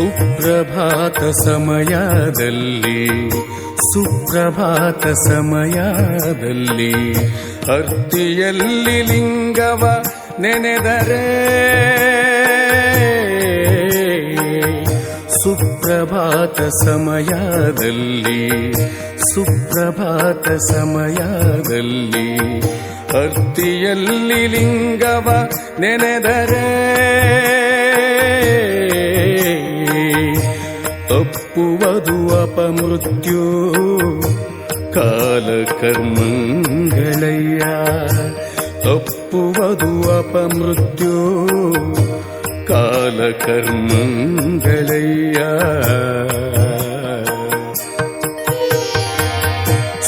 ಸುಪ್ರಭಾತ ಸಮಯದಲ್ಲಿ ಸುಪ್ರಭಾತ ಸಮಯದಲ್ಲಿ ಅರ್ತಿಯಲ್ಲಿ ಲಿಂಗವ ನೆನೆದರೆ ಸುಪ್ರಭಾತ ಸಮಯದಲ್ಲಿ ಸುಪ್ರಭಾತ ಸಮಯದಲ್ಲಿ ಅರ್ತಿಯಲ್ಲಿ ಲಿಂಗವ ನೆನೆದರೆ. ತಪ್ಪುವುದು ಅಪಮೃತ್ಯು ಕಾಲಕರ್ಮಂಗಳಯ್ಯ ತಪ್ಪುವುದು ಅಪಮೃತ್ಯು ಕಾಲಕರ್ಮಂಗಳಯ್ಯ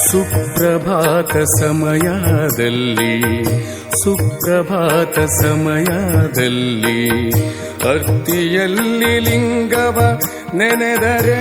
ಸುಪ್ರಭಾತ ಸಮಯದಲ್ಲಿ ಸುಪ್ರಭಾತ ಸಮಯದಲ್ಲಿ ಅರ್ತಿಯಲ್ಲಿ ಲಿಂಗವ ನೆನೆದರೆ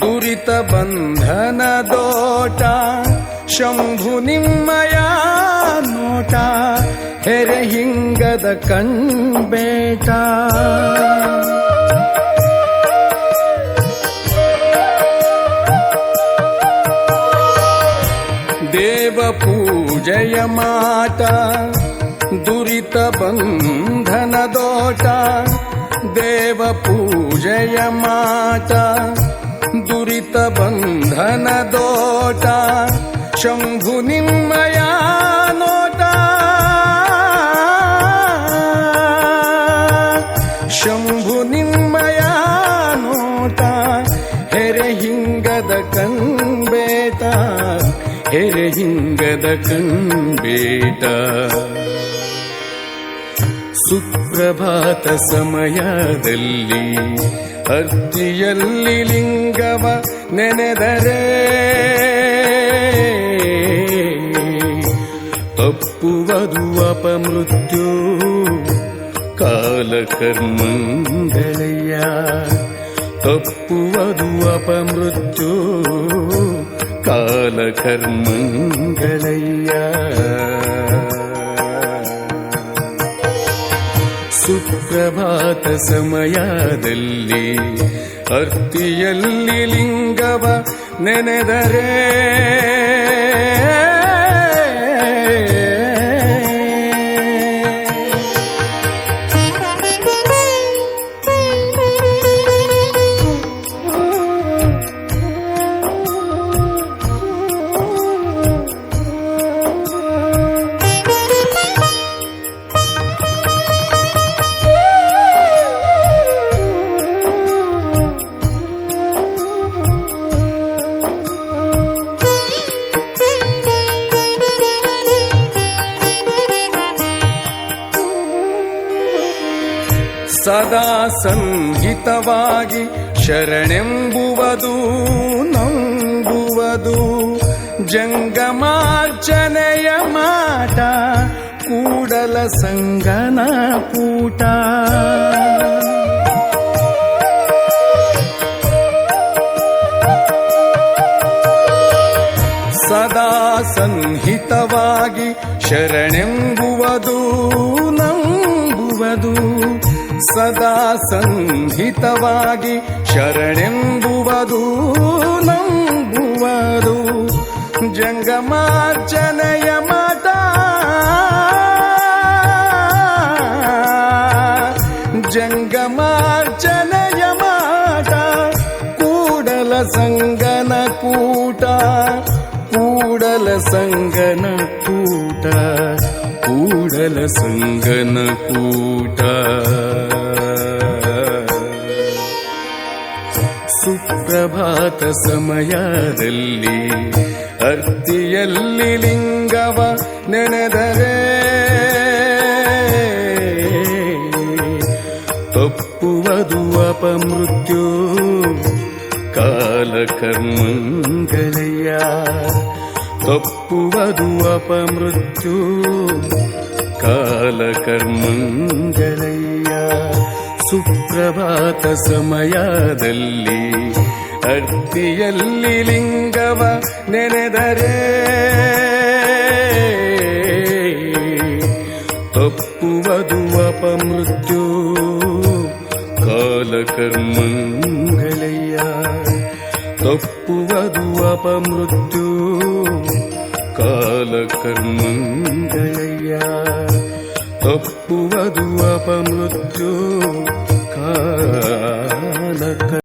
दुरितबन्धन दोटा शम्भुनिम्मया नोटा हेरहिङ्गद कण्बेटा देवपूजय माता माट दुरितबन्धन दोटा देव पूजय माता दुरितबन्धन दोटा शम्भुनिम्मया नोटा शम्भुनिम्मया नोटा हेरहिङ्गद कङ्गेटा हेरहिङ्गद केट ಸುಪ್ರಭಾತ ಸಮಯದಲ್ಲಿ ಅರ್ತಿಯಲ್ಲಿ ಲಿಂಗವ ನೆನೆದರೆ ತಪ್ಪುವುದು ಅಪಮೃತ್ಯು ಕಾಲಕರ್ಮಂಗಳಯ್ಯ ತಪ್ಪುವುದು ಅಪಮೃತ್ಯು ಕಾಲಕರ್ಮಂಗಳಯ್ಯ ಸಮಯದಲ್ಲಿ ಅರ್ತಿಯಲ್ಲಿ ಲಿಂಗವ ನೆನೆದರೆ ಸದಾ ಸಂಹಿತವಾಗಿ ಶರಣೆಂಬುವುದು ನಂಬುವುದು. ಜಂಗಮಾರ್ಚನೆಯ ಮಾಟ ಕೂಡಲ ಸಂಗನ ಕೂಟ. ಸದಾ ಸಂಹಿತವಾಗಿ ಶರಣೆಂಬುವುದು ಸದಾ ಸಂಹಿತವಾಗಿ ಶರಣೆಂಬುವುದು ನಂಬುವುದು ಜಂಗಮಾರ್ಚನೆಯ ಮಾತ. ಜಂಗಮಾರ್ಚನೆಯ ಮಾತ. ಕೂಡಲ ಸಂಗನ ಕೂಟ ಕೂಡಲ ಸಂಗನ ಕೂಟ. ಕೂಡಲ ಸಂಗನ ಕೂಟ. ಸುಪ್ರಭಾತ ಸಮಯದಲ್ಲಿ ಅರ್ತಿಯಲ್ಲಿ ಲಿಂಗವ ನೆನೆದರೆ ತಪ್ಪುವುದು ಅಪಮೃತ್ಯು ಕಾಲಕರ್ಮಂಗಳಯ್ಯ ತಪ್ಪುವುದು ಅಪಮೃತ್ಯು ಕಾಲಕರ್ಮಂಗಳಯ್ಯ ಸುಪ್ರಭಾತ ಸಮಯದಲ್ಲಿ ಅರ್ತಿಯಲ್ಲಿ ಲಿಂಗವ ನೆನೆದರೆ ತಪ್ಪುವುದು ಅಪಮೃತ್ಯು ಕಾಲಕರ್ಮಂಗಳಯ್ಯ ತಪ್ಪುವುದು ಅಪಮೃತ್ಯು கால கர்மங்களையா தப்புவது அபமத்து கால